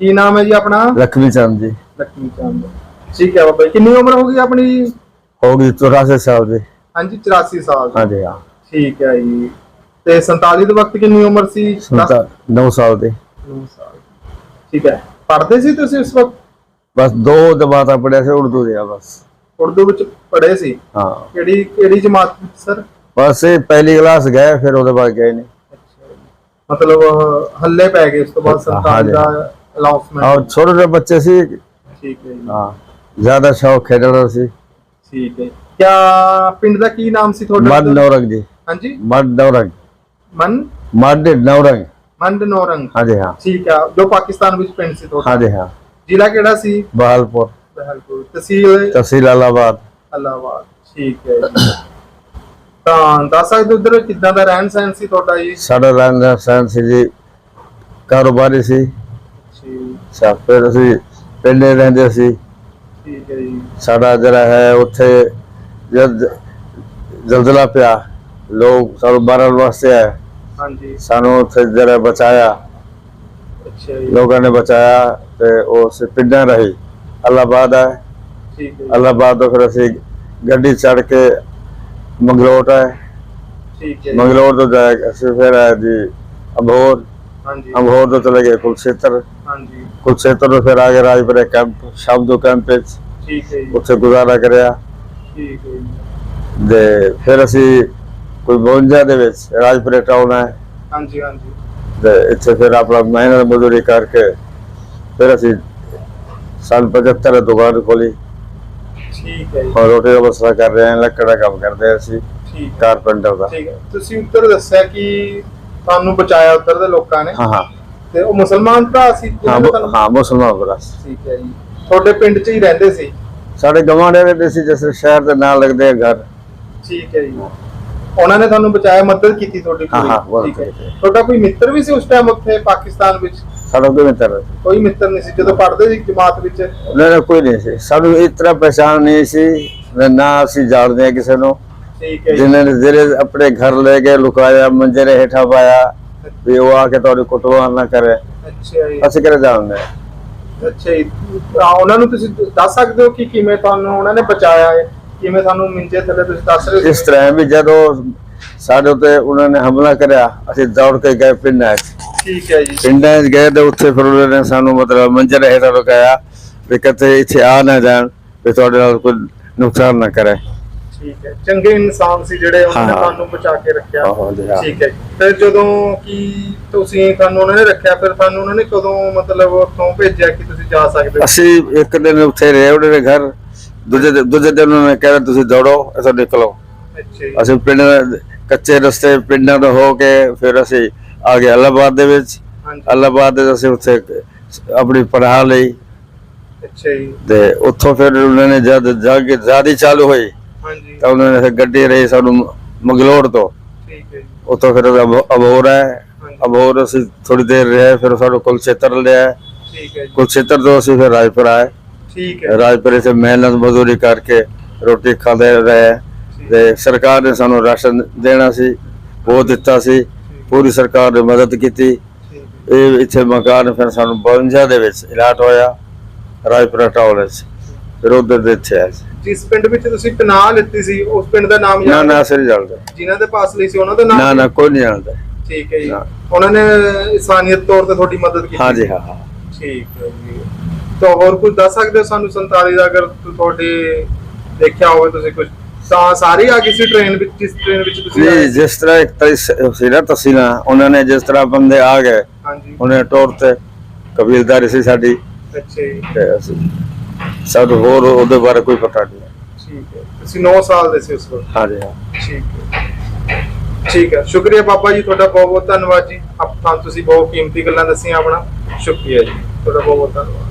ਕੀ ਨਾਮ ਹੈ ਜੀ ਆਪਣਾ? ਲਖਮੀ ਚੰਦ ਜੀ। ਲਖਮੀ ਚੰਦ। ਠੀਕ ਹੈ ਬਾਬਾ ਕਿੰਨੀ ਉਮਰ ਹੋ ਗਈ ਆਪਣੀ? ਹੋ ਗਈ 84 ਸਾਲ ਦੀ। ਹਾਂਜੀ 84 ਸਾਲ ਦੀ। ਹਾਂਜੀ ਹਾਂ। ਠੀਕ ਹੈ ਜੀ। ਤੇ 47 ਦੇ ਵਕਤ ਕਿੰਨੀ ਉਮਰ ਸੀ? 9 ਸਾਲ ਦੇ। 9 ਸਾਲ ਠੀਕ ਹੈ। ਪੜ੍ਹਦੇ ਸੀ ਤੁਸੀਂ ਉਸ ਵਕਤ? ਬਸ ਦੋ ਦਬਾਤਾ ਪੜਿਆ ਸੀ ਉਰਦੂ ਦੇ ਆ ਬਸ। ਉਰਦੂ ਵਿੱਚ ਪੜ੍ਹੇ ਸੀ? ਹਾਂ। ਕਿਹੜੀ ਕਿਹੜੀ ਜਮਾਤ ਵਿੱਚ ਸਰ? ਬਸ ਇਹ ਪਹਿਲੀ ਕਲਾਸ ਗਏ ਫਿਰ ਉਹਦੇ ਬਾਅਦ ਗਏ ਨੇ। ਮਤਲਬ ਹੱਲੇ ਪੈ ਗਏ ਉਸ ਤੋਂ ਬਾਅਦ 47 ਦਾ ਅਨਾਉਂਸਮੈਂਟ और छोटे छोटे बच्चे सी ਠੀਕ ਹੈ ਜੀ हाँ ज्यादा शौक खेलने ਦਾ ਸੀ ਠੀਕ ਹੈ ਕਿਆ ਪਿੰਡ ਦਾ ਕੀ ਨਾਮ ਸੀ ਤੁਹਾਡਾ ਮਦ ਨੌਰੰਗ ਜੀ ਹਾਂਜੀ ਮਦ ਨੌਰੰਗ ਮਨ ਮਦ ਨੌਰੰਗ ਮੰਡ ਨੌਰੰਗ हाँ जी हाँ ਠੀਕ ਆ ਜੋ ਪਾਕਿਸਤਾਨ ਵਿੱਚ ਪਿੰਡ ਸੀ ਤੁਹਾਡਾ हाँ जी हाँ ਜ਼ਿਲ੍ਹਾ ਕਿਹੜਾ ਸੀ ਬਹਾਲਪੁਰ ਬਹਿਲਪੁਰ ਤਹਿਸੀਲ ਤਹਿਸੀਲ ਇਲਾਹਾਬਾਦ ਅਲਾਹਾਬਾਦ ਠੀਕ ਹੈ ਜੀ। ਤਾਂ ਦੱਸ ਸਕਦੇ ਉਧਰ ਕਿੱਦਾਂ ਦਾ ਰਹਿਣ ਸਹਿਣ ਸੀ ਤੁਹਾਡਾ ਜੀ ਸਾਡਾ ਰਹਿਣ ਸਹਿਣ ਸੀ ਜੀ ਕਾਰੋਬਾਰੀ ਸੀ ਸਾ ਫਿਰ ਅਸੀਂ ਪਿੰਡੇ ਰਹਿੰਦੇ ਸੀ। ਠੀਕ ਹੈ ਜੀ। ਸਾਡਾ ਜਿਹੜਾ ਹੈ ਉੱਥੇ ਜਦ ਜ਼ਲਜ਼ਲਾ ਪਿਆ ਲੋਕ ਸਾਨੂੰ ਮਾਰਨ ਵਾਸਤੇ ਆਏ। ਹਾਂਜੀ। ਸਾਨੂੰ ਉੱਥੇ ਜਿਹੜਾ ਬਚਾਇਆ। ਅੱਛਾ ਜੀ। ਲੋਕਾਂ ਨੇ ਬਚਾਇਆ ਤੇ ਉਹ ਸੇ ਪਿੰਡਾਂ ਰਹੀ। ਅੱਲਾਹਾਬਾਦ ਆਏ। ਠੀਕ ਹੈ ਜੀ, ਅੱਲਾਹਾਬਾਦ ਤੋਂ ਫਿਰ ਅਸੀਂ ਗੱਡੀ ਚੜ ਕੇ ਮੰਗਲੋਟ ਆਏ। ਠੀਕ ਹੈ ਜੀ, ਮੰਗਲੋਰ ਤੋਂ ਜਾ ਕੇ ਅਸੀਂ ਫਿਰ ਆਏ ਜੀ ਅਬੋਰ। ਹਾਂਜੀ। ਅਬੋਰ ਤੋਂ ਚਲੇ ਗਏ ਕੁਲਛੇਤਰ। ਹਾਂਜੀ। ਰਾਜਪੁਰੇ ਕੈਂਪ ਸ਼ਬਦੋ ਕੈਂਪ ਵਿੱਚ। ਠੀਕ ਹੈ ਜੀ। ਉੱਥੇ ਗੁਜ਼ਾਰਾ ਕਰਿਆ। ਠੀਕ ਹੈ ਜੀ। ਤੇ ਫਿਰ ਅਸੀਂ ਕੋਈ 52 ਦੇ ਵਿੱਚ ਰਾਜਪੁਰੇ ਟਾਊਨ ਆਏ ਹਾਂਜੀ ਹਾਂਜੀ। ਤੇ ਇੱਥੇ ਫਿਰ ਆਪਣਾ ਮਿਹਨਤ ਮਜ਼ਦੂਰੀ ਕਰਕੇ ਫਿਰ ਅਸੀਂ ਸਾਲ 75 ਦੁਕਾਨ ਖੋਲੀ ਠੀਕ ਹੈ ਜੀ। ਔਰ ਰੋਟੀ ਦਾ ਮਸਲਾ ਕਰ ਰਹੇ ਹਾਂ ਲੱਕੜ ਦਾ ਕੰਮ ਕਰਦੇ ਹਾਂ ਅਸੀਂ ਠੀਕ ਹੈ। ਕਾਰਪੈਂਟਰ ਦਾ। ਠੀਕ ਹੈ। ਤੁਸੀਂ ਉੱਧਰ ਦੱਸਿਆ ਕਿ ਤੁਹਾਨੂੰ ਬਚਾਇਆ ਉੱਧਰ ਦੇ ਲੋਕਾਂ ਨੇ? ਹਾਂ ਹਾਂ। ਤੇ ਉਹ ਮੁਸਲਮਾਨ ਭਰਾ ਸੀ ਹਾਂ ਜਿਹਨਾਂ ਨੇ ਮੁ- ਤੁਹਾਨੂੰ- ਹਾਂ ਮੁਸਲਮਾਨ ਬਰਾਸ ਠੀਕ ਹੈ ਜੀ। ਤੁਹਾਡੇ ਪਿੰਡ 'ਚ ਹੀ ਰਹਿੰਦੇ ਸੀ? ਸਾਡੇ ਗਵਾਂਢੇ ਰਹਿੰਦੇ ਸੀ ਜਿਸ ਸ਼ਹਿਰ ਦੇ ਨਾਲ ਲੱਗਦੇ ਆ ਘਰ। ਠੀਕ ਹੈ ਜੀ। ਉਹਨਾਂ ਨੇ ਤੁਹਾਨੂੰ ਬਚਾਇਆ ਮਦਦ ਕੀਤੀ ਤੁਹਾਡੀ ਹਾਂ, ਹਾਂ, ਪੂਰੀ ਬਹੁਤ ਠੀਕ ਹੈ। ਕੀਤੀ। ਤੁਹਾਡਾ ਕੋਈ ਮਿੱਤਰ ਵੀ ਸੀ ਉਸ ਟਾਈਮ ਉੱਥੇ ਪਾਕਿਸਤਾਨ ਵਿੱਚ? ਸਾਡਾ ਕੋਈ ਮਿੱਤਰ ਕੋਈ ਮਿੱਤਰ ਨਹੀਂ ਸੀ। ਜਦੋਂ ਪੜ੍ਹਦੇ ਸੀ ਜਮਾਤ ਵਿੱਚ? ਨਹੀਂ ਨਹੀਂ, ਕੋਈ ਨਹੀਂ ਸੀ। ਸਾਨੂੰ ਇਸ ਤਰ੍ਹਾਂ ਪਛਾਣ ਨਹੀਂ ਸੀ। ਨਾ ਅਸੀਂ ਜਾਣਦੇ ਹਾਂ ਕਿਸੇ ਨੂੰ। ਠੀਕ ਹੈ ਜੀ। ਜਿਨ੍ਹਾਂ ਨੇ ਜਿਹੜੇ ਆਪਣੇ ਘਰ ਲੈ ਕੇ ਲੁਕਾਇਆ ਮੰਜੇ ਦੇ ਹੇਠਾਂ ਪਾਇਆ। ਵੀ ਉਹ ਆ ਕੇ ਤੁਹਾਡੀ ਕੁੱਟਮਾਰ ਨਾ ਕਰੇ। ਅੱਛਾ ਜੀ। ਅਸੀਂ ਕਿਹੜੇ ਜਾਣਦੇ ਹਾਂ? ਅੱਛਾ ਜੀ। ਤਾਂ ਉਹਨਾਂ ਨੂੰ ਤੁਸੀਂ ਦੱਸ ਸਕਦੇ ਹੋ ਕਿ ਕਿਵੇਂ ਤੁਹਾਨੂੰ ਉਹਨਾਂ ਨੇ ਬਚਾਇਆ ਹੈ? ਕਿਵੇਂ ਤੁਹਾਨੂੰ ਮਿੰਜੇ ਥੱਲੇ ਤੁਸੀਂ ਦੱਸ ਰਹੇ ਇਸ ਤਰ੍ਹਾਂ ਵੀ ਜਦੋਂ ਸਾਡੇ ਉੱਤੇ ਉਹਨਾਂ ਨੇ ਹਮਲਾ ਕਰਿਆ ਅਸੀਂ ਦੌੜ ਕੇ ਗਏ ਪਿੰਡਾਂ 'ਚ। ਠੀਕ ਹੈ ਜੀ। ਪਿੰਡਾਂ 'ਚ ਗਏ ਤੇ ਉੱਥੇ ਫਿਰ ਉਹਨਾਂ ਨੇ ਸਾਨੂੰ ਮਤਲਬ ਮੰਜੇ ਦੇ ਹੇਠਾਂ ਲੁਕਾਇਆ ਵੀ ਕਿਤੇ ਇੱਥੇ ਆ ਨਾ ਜਾਣ ਵੀ ਤੁਹਾਡੇ ਨਾਲ ਕੋਈ ਨੁਕਸਾਨ ਨਾ ਕਰੇ। ਠੀਕ ਹੈ। ਚੰਗੇ ਇਨਸਾਨ ਸੀ ਜਿਹੜੇ ਉਹਨਾਂ ਨੇ ਹਾਂ। ਤੁਹਾਨੂੰ ਬਚਾ ਕੇ ਰੱਖਿਆ। ਆਹੋ ਜੀ, ਹਾਂ। ਠੀਕ ਹੈ ਫਿਰ ਜਦੋਂ ਕਿ ਤੁਸੀਂ ਤੁਹਾਨੂੰ ਉਹਨਾਂ ਨੇ ਰੱਖਿਆ ਫਿਰ ਤੁਹਾਨੂੰ ਉਹਨਾਂ ਨੇ ਕਦੋਂ ਮਤਲਬ ਉੱਥੋਂ ਭੇਜਿਆ ਕਿ ਤੁਸੀਂ ਜਾ ਸਕਦੇ ਹੋ? ਅਸੀਂ ਇੱਕ ਦਿਨ ਉੱਥੇ ਰਹੇ ਉਹਨਾਂ ਦੇ ਘਰ। ਦੂਜੇ ਦਿਨ- ਦੂਜੇ ਦਿਨ ਉਹਨਾਂ ਨੇ ਕਿਹਾ ਤੁਸੀਂ ਦੌੜੋ ਇੱਥੋਂ ਨਿਕਲੋ। ਅੱਛਾ ਜੀ। ਅਸੀਂ ਪਿੰਡ ਕੱਚੇ ਰਸਤੇ ਪਿੰਡਾਂ ਤੋਂ ਹੋ ਕੇ ਫਿਰ ਅਸੀਂ ਆ ਗਏ ਅੱਲਾਹਾਬਾਦ ਦੇ ਵਿੱਚ। ਹਾਂਜੀ। ਅੱਲਾਹਾਬਾਦ ਦੇ ਅਸੀਂ ਉੱਥੇ ਆਪਣੀ ਪੜ੍ਹਾ ਲਈ। ਅੱਛਾ ਜੀ। ਤੇ ਉੱਥੋਂ ਫਿਰ ਉਹਨਾਂ ਨੇ ਜਦ ਜਗ ਜ਼ਿਆਦੀ ਚਾਲੂ ਹੋਈ ਤਾਂ ਉਹਨਾਂ ਨੇ ਗੱਡੀ ਰਹੀ ਸਾਨੂੰ ਮੰਗਲੋਰ ਤੋਂ। ਠੀਕ ਹੈ ਜੀ। ਉੱਥੋਂ ਫਿਰ ਅਬ- ਅਬੋਹਰ ਹੈ ਹਾਂਜੀ। ਅਬੋਹਰ ਅਸੀਂ ਥੋੜੀ ਦੇਰ ਰਹੇ ਫਿਰ ਸਾਨੂੰ ਕੁਲਛੇਤਰ ਲਿਆ। ਠੀਕ ਹੈ ਜੀ। ਕੁਲਛੇਤਰ ਤੋਂ ਅਸੀਂ ਫਿਰ ਰਾਜਪੁਰ ਆਏ। ਠੀਕ ਹੈ। ਰਾਜਪੁਰੇ ਸੇ ਮਿਹਨਤ ਮਜ਼ਦੂਰੀ ਕਰਕੇ ਰੋਟੀ ਖਾਂਦੇ ਰਹੇ। ਤੇ ਸਰਕਾਰ ਨੇ ਸਾਨੂੰ ਰਾਸ਼ਨ ਦੇਣਾ ਸੀ ਉਹ ਦਿੱਤਾ ਸੀ। ਪੂਰੀ ਸਰਕਾਰ ਨੇ ਮਦਦ ਕੀਤੀ। ਇਹ ਇੱਥੇ ਮਕਾਨ ਫਿਰ ਸਾਨੂੰ 52 ਦੇ ਵਿੱਚ ਇਲਾਟ ਹੋਇਆ। ਰਾਜਪੁਰਾ ਟਾਊਨ ਵਿੱਚ। ਫਿਰ ਉਧਰ ਦੇ ਇੱਥੇ ਆਏ ਸੀ। ਜਿਸ ਪਿੰਡ ਵਿੱਚ ਤੁਸੀਂ ਪਨਾਹ ਲਿੱਤੀ ਸੀ ਉਸ ਪਿੰਡ ਦਾ ਨਾਮ ਨਾ ਨਾ ਸਿਰ ਜਲਦਾ ਜਿਨ੍ਹਾਂ ਦੇ ਪਾਸ ਲਈ ਸੀ ਉਹਨਾਂ ਦਾ ਨਾਮ ਨਾ ਨਾ ਕੋਈ ਨਹੀਂ ਜਾਣਦਾ। ਠੀਕ ਹੈ ਜੀ। ਨਾ। ਉਹਨਾਂ ਨੇ ਇਨਸਾਨੀਅਤ ਤੌਰ ਤੇ ਤੁਹਾਡੀ ਮਦਦ ਕੀਤੀ। ਹਾਂ ਜੀ ਹਾਂ ਹਾਂ। ਠੀਕ ਹੈ ਜੀ। ਤਾਂ ਹੋਰ ਕੁਝ ਦੱਸ ਸਕਦੇ ਹੋ ਸਾਨੂੰ 47 ਦਾ ਅਗਰ ਤੁ- ਤੁਹਾਡੇ ਦੇਖਿਆ ਹੋਵੇ ਤੁਸੀਂ ਕੁਝ ਤਾਂ ਸਾਰੇ ਆ ਗਈ ਸੀ ਟ੍ਰੇਨ ਵਿੱਚ ਜਿਸ ਟ੍ਰੇਨ ਵਿੱਚ ਤੁਸੀਂ ਆਏ? ਜਿਸ ਤਰ੍ਹਾਂ ਇੱਕ ਤਰੀ ਸੀ ਨਾ ਤਸੀਲਾ ਉਹਨਾਂ ਨੇ ਜਿਸ ਤਰ੍ਹਾਂ ਬੰਦੇ ਆ ਗਏ ਹਾਂਜੀ। ਉਹਨੇ ਟੋਰ ਤੇ ਕਬੀਲਦਾਰੀ ਸੀ ਸਾਡੀ। ਅੱਛਾ ਜੀ। ਤੇ ਅਸੀਂ ਸਾਨੂੰ ਹੋਰ ਉਹਦੇ ਬਾਰੇ ਕੋਈ ਪਤਾ ਨਹੀਂ। ਠੀਕ ਹੈ। ਤੁਸੀਂ 9 ਸਾਲ ਦੇ ਸੀ ਉਸ ਵਕਤ। ਹਾਂ ਜੀ ਹਾਂ। ਠੀਕ ਹੈ। ਠੀਕ ਹੈ। ਸ਼ੁਕਰੀਆ ਬਾਬਾ ਜੀ ਤੁਹਾਡਾ ਬਹੁਤ ਬਹੁਤ ਧੰਨਵਾਦ ਜੀ। ਆਪ ਤੁਸੀਂ ਬਹੁਤ ਕੀਮਤੀ ਗੱਲਾਂ ਦੱਸੀਆਂ ਆਪਣਾ। ਸ਼ੁਕਰੀਆ ਜੀ। ਤੁਹਾਡਾ ਬਹੁਤ ਬਹੁਤ ਧੰਨਵਾਦ।